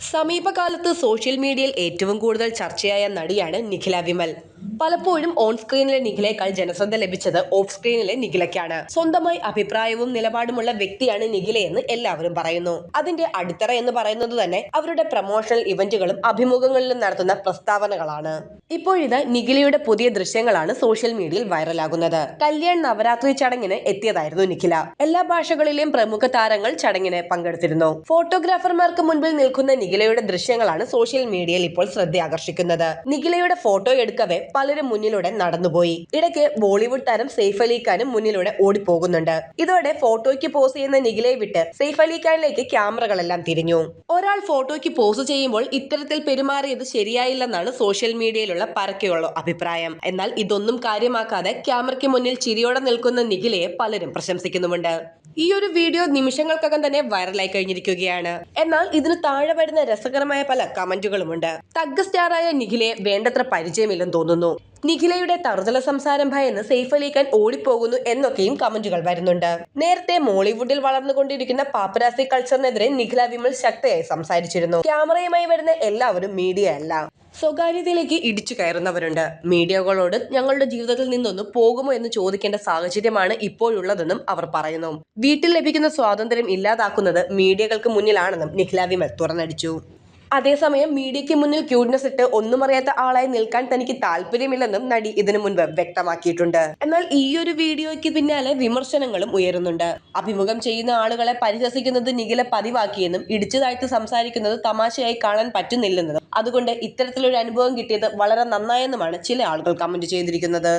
സമീപകാലത്ത് സോഷ്യൽ മീഡിയയിൽ ഏറ്റവും കൂടുതൽ ചർച്ചയായ നടിയാണ് നിഖില വിമൽ. പലപ്പോഴും ഓൺ സ്ക്രീനിലെ നിഖിലേക്കാൾ ജനശ്രദ്ധ ലഭിച്ചത് ഓഫ് സ്ക്രീനിലെ നിഖിലയ്ക്കാണ്. സ്വന്തമായി അഭിപ്രായവും നിലപാടുമുള്ള വ്യക്തിയാണ് നിഖിലയെന്ന് എല്ലാവരും പറയുന്നു. അതിന്റെ അടിത്തറ എന്ന് പറയുന്നത് തന്നെ അവരുടെ പ്രൊമോഷണൽ ഇവന്റുകളും അഭിമുഖങ്ങളിലും നടത്തുന്ന പ്രസ്താവനകളാണ്. ഇപ്പോഴിത് നിഖിലയുടെ പുതിയ ദൃശ്യങ്ങളാണ് സോഷ്യൽ മീഡിയയിൽ വൈറലാകുന്നത് കല്യാൺ നവരാത്രി ചടങ്ങിന് എത്തിയതായിരുന്നു നിഖില. എല്ലാ ഭാഷകളിലെയും പ്രമുഖ താരങ്ങൾ ചടങ്ങിന് പങ്കെടുത്തിരുന്നു. ഫോട്ടോഗ്രാഫർമാർക്ക് മുൻപിൽ നിൽക്കുന്ന നിഖിലയുടെ ദൃശ്യങ്ങളാണ് സോഷ്യൽ മീഡിയയിൽ ഇപ്പോൾ ശ്രദ്ധയാകർഷിക്കുന്നത്. നിഖിലയുടെ ഫോട്ടോ എടുക്കവെ പലരും മുന്നിലൂടെ നടന്നുപോയി. ഇടയ്ക്ക് ബോളിവുഡ് താരം സെയ്ഫ് അലി ഖാനും മുന്നിലൂടെ ഓടിപ്പോകുന്നുണ്ട്. ഇതോടെ ഫോട്ടോയ്ക്ക് പോസ് ചെയ്യുന്ന നിഖിലയെ വിട്ട് സെയ്ഫ് അലി ഖാനിലേക്ക് ക്യാമറകളെല്ലാം തിരിഞ്ഞു. ഒരാൾ ഫോട്ടോയ്ക്ക് പോസ് ചെയ്യുമ്പോൾ ഇത്തരത്തിൽ പെരുമാറിയത് ശരിയായില്ലെന്നാണ് സോഷ്യൽ മീഡിയയിലുള്ള പരക്കെയുള്ള അഭിപ്രായം. എന്നാൽ ഇതൊന്നും കാര്യമാക്കാതെ ക്യാമറയ്ക്ക് മുന്നിൽ ചിരിയോടെ നിൽക്കുന്ന നിഖിലയെ പലരും പ്രശംസിക്കുന്നുമുണ്ട്. ഈ ഒരു വീഡിയോ നിമിഷങ്ങൾക്കകം തന്നെ വൈറലായി കഴിഞ്ഞിരിക്കുകയാണ്. എന്നാൽ ഇതിന് താഴെ വരുന്ന രസകരമായ പല കമന്റുകളുമുണ്ട്. തഗ് സ്റ്റാറായ നിഖിലെ വേണ്ടത്ര പരിചയമില്ലെന്ന് തോന്നുന്നു. നിഖിലയുടെ തറുതല സംസാരം ഭയന്ന് സെയ്ഫ് അലി ഖാൻ ഓടിപ്പോകുന്നു എന്നൊക്കെയും കമന്റുകൾ വരുന്നുണ്ട്. നേരത്തെ മോളിവുഡിൽ വളർന്നുകൊണ്ടിരിക്കുന്ന പാപ്പരാസി കൾച്ചറിനെതിരെ നിഖില വിമൽ ശക്തയായി സംസാരിച്ചിരുന്നു. ക്യാമറയുമായി വരുന്ന എല്ലാവരും മീഡിയ അല്ല. സ്വകാര്യതയിലേക്ക് ഇടിച്ചു കയറുന്നവരുണ്ട്. മീഡിയകളോട് ഞങ്ങളുടെ ജീവിതത്തിൽ നിന്നൊന്ന് പോകുമോ എന്ന് ചോദിക്കേണ്ട സാഹചര്യമാണ് ഇപ്പോഴുള്ളതെന്നും അവർ പറയുന്നു. വീട്ടിൽ ലഭിക്കുന്ന സ്വാതന്ത്ര്യം ഇല്ലാതാക്കുന്നത് മീഡിയകൾക്ക് മുന്നിലാണെന്നും നിഖില വിമൽ തുറന്നടിച്ചു. അതേസമയം മീഡിയയ്ക്ക് മുന്നിൽ ക്യൂട്ട്നെസ് ഇട്ട് ഒന്നും അറിയാത്ത ആളായി നിൽക്കാൻ തനിക്ക് താല്പര്യമില്ലെന്നും നടി ഇതിനു മുൻപ് വ്യക്തമാക്കിയിട്ടുണ്ട്. എന്നാൽ ഈ ഒരു വീഡിയോയ്ക്ക് പിന്നാലെ വിമർശനങ്ങളും ഉയരുന്നുണ്ട്. അഭിമുഖം ചെയ്യുന്ന ആളുകളെ പരിഹസിക്കുന്നത് നിഖില പതിവാക്കിയെന്നും ഇടിച്ചു താഴ്ത്തി സംസാരിക്കുന്നത് തമാശയായി കാണാൻ പറ്റുന്നില്ലെന്നും അതുകൊണ്ട് ഇത്തരത്തിലൊരു അനുഭവം കിട്ടിയത് വളരെ നന്നായെന്നുമാണ് ചില ആളുകൾ കമന്റ് ചെയ്തിരിക്കുന്നത്.